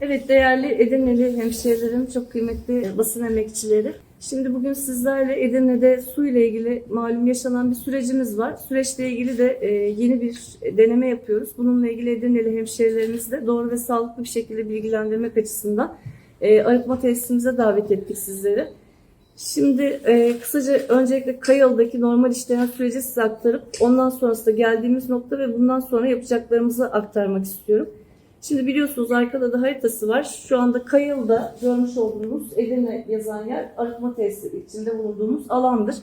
Evet değerli Edirneli hemşehrilerim, çok kıymetli basın emekçileri. Şimdi bugün sizlerle Edirne'de su ile ilgili malum yaşanan bir sürecimiz var. Süreçle ilgili de e, yeni bir deneme yapıyoruz. Bununla ilgili Edirneli hemşehrilerimizi de doğru ve sağlıklı bir şekilde bilgilendirmek açısından e, arıtma tesisimize davet ettik sizleri. Şimdi e, kısaca öncelikle Kayalı'daki normal işleyen süreci size aktarıp ondan sonrasında geldiğimiz nokta ve bundan sonra yapacaklarımızı aktarmak istiyorum. Şimdi biliyorsunuz arkada da haritası var. Şu anda Kayalı'da görmüş olduğunuz Edirne yazan yer arıtma tesisi içinde bulunduğumuz alandır.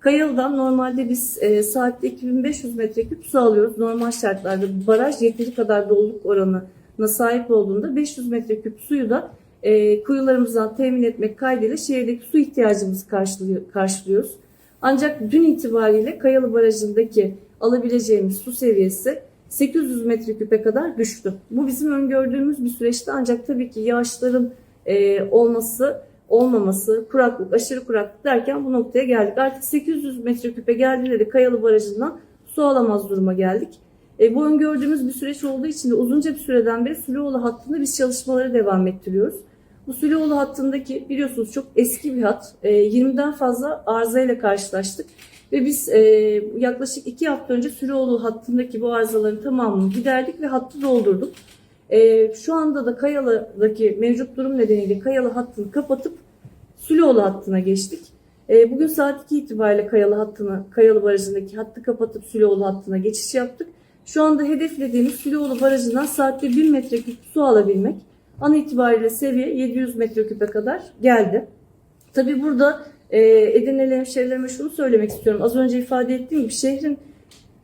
Kayalı'dan normalde biz e, saatte 2500 metreküp su alıyoruz. Normal şartlarda baraj yeteri kadar doluluk oranına sahip olduğunda 500 metreküp suyu da e, kuyularımızdan temin etmek kaydıyla şehirdeki su ihtiyacımızı karşılıyor, karşılıyoruz. Ancak dün itibariyle Kayalı Barajı'ndaki alabileceğimiz su seviyesi 800 metreküpe kadar düştü. Bu bizim öngördüğümüz bir süreçti ancak tabii ki yağışların e, olması, olmaması, kuraklık, aşırı kuraklık derken bu noktaya geldik. Artık 800 metreküpe geldiğinde de Kayalı Barajı'ndan su alamaz duruma geldik. E, bu öngördüğümüz bir süreç olduğu için de uzunca bir süreden beri Sülüoğlu hattında biz çalışmaları devam ettiriyoruz. Bu Sülüoğlu hattındaki biliyorsunuz çok eski bir hat. E, 20'den fazla arızayla karşılaştık. Ve biz e, yaklaşık iki hafta önce Sülüoğlu hattındaki bu arızaların tamamını giderdik ve hattı doldurduk. E, şu anda da Kayalı'daki mevcut durum nedeniyle Kayalı hattını kapatıp Sülüoğlu hattına geçtik. E, bugün saat 2 itibariyle Kayalı hattını, Kayalı Barajı'ndaki hattı kapatıp Sülüoğlu hattına geçiş yaptık. Şu anda hedeflediğimiz Sülüoğlu Barajı'ndan saatte 1000 metreküp su alabilmek. An itibariyle seviye 700 metreküpe kadar geldi. Tabi burada e, Edirne'li hemşehrilerime şunu söylemek istiyorum. Az önce ifade ettiğim gibi şehrin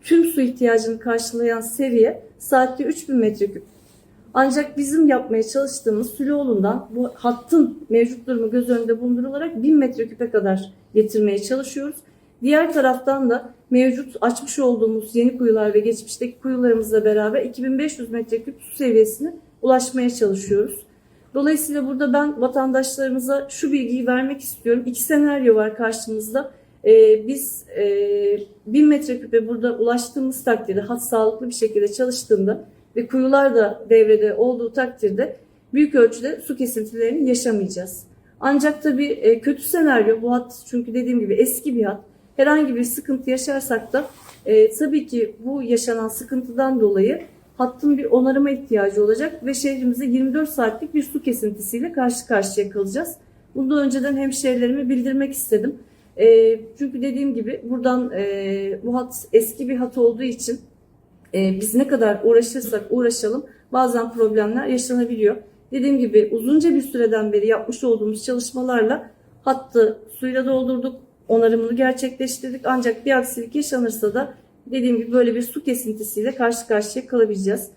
tüm su ihtiyacını karşılayan seviye saatte 3000 metreküp. Ancak bizim yapmaya çalıştığımız Sülüoğlu'ndan bu hattın mevcut durumu göz önünde bulundurularak 1000 metreküpe kadar getirmeye çalışıyoruz. Diğer taraftan da mevcut açmış olduğumuz yeni kuyular ve geçmişteki kuyularımızla beraber 2500 metreküp su seviyesine ulaşmaya çalışıyoruz. Dolayısıyla burada ben vatandaşlarımıza şu bilgiyi vermek istiyorum. İki senaryo var karşımızda. Ee, biz e, 1000 metreküpe burada ulaştığımız takdirde hat sağlıklı bir şekilde çalıştığında ve kuyular da devrede olduğu takdirde büyük ölçüde su kesintilerini yaşamayacağız. Ancak tabii e, kötü senaryo bu hat çünkü dediğim gibi eski bir hat. Herhangi bir sıkıntı yaşarsak da e, tabii ki bu yaşanan sıkıntıdan dolayı hattın bir onarıma ihtiyacı olacak ve şehrimize 24 saatlik bir su kesintisiyle karşı karşıya kalacağız. Bunu da önceden hemşehrilerime bildirmek istedim. E, çünkü dediğim gibi buradan e, bu hat eski bir hat olduğu için e, biz ne kadar uğraşırsak uğraşalım bazen problemler yaşanabiliyor. Dediğim gibi uzunca bir süreden beri yapmış olduğumuz çalışmalarla hattı suyla doldurduk, onarımını gerçekleştirdik. Ancak bir aksilik yaşanırsa da dediğim gibi böyle bir su kesintisiyle karşı karşıya kalabileceğiz.